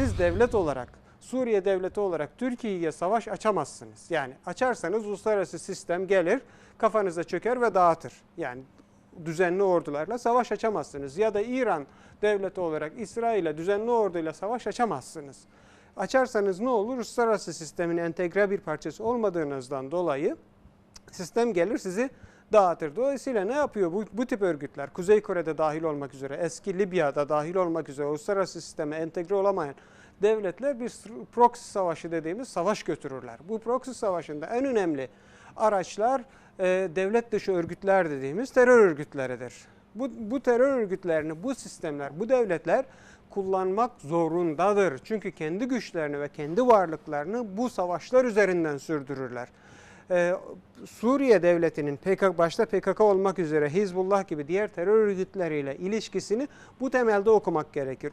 siz devlet olarak, Suriye devleti olarak Türkiye'ye savaş açamazsınız. Yani açarsanız uluslararası sistem gelir, kafanıza çöker ve dağıtır. Yani düzenli ordularla savaş açamazsınız. Ya da İran devleti olarak İsrail'e düzenli orduyla savaş açamazsınız. Açarsanız ne olur? Uluslararası sistemin entegre bir parçası olmadığınızdan dolayı sistem gelir sizi dağıtır. Dolayısıyla ne yapıyor bu, bu tip örgütler? Kuzey Kore'de dahil olmak üzere, eski Libya'da dahil olmak üzere uluslararası sisteme entegre olamayan devletler bir proxy savaşı dediğimiz savaş götürürler. Bu proxy savaşında en önemli araçlar e, devlet dışı örgütler dediğimiz terör örgütleridir. Bu, bu terör örgütlerini, bu sistemler, bu devletler kullanmak zorundadır. Çünkü kendi güçlerini ve kendi varlıklarını bu savaşlar üzerinden sürdürürler. Ee, Suriye devletinin PKK başta PKK olmak üzere Hizbullah gibi diğer terör örgütleriyle ilişkisini bu temelde okumak gerekir.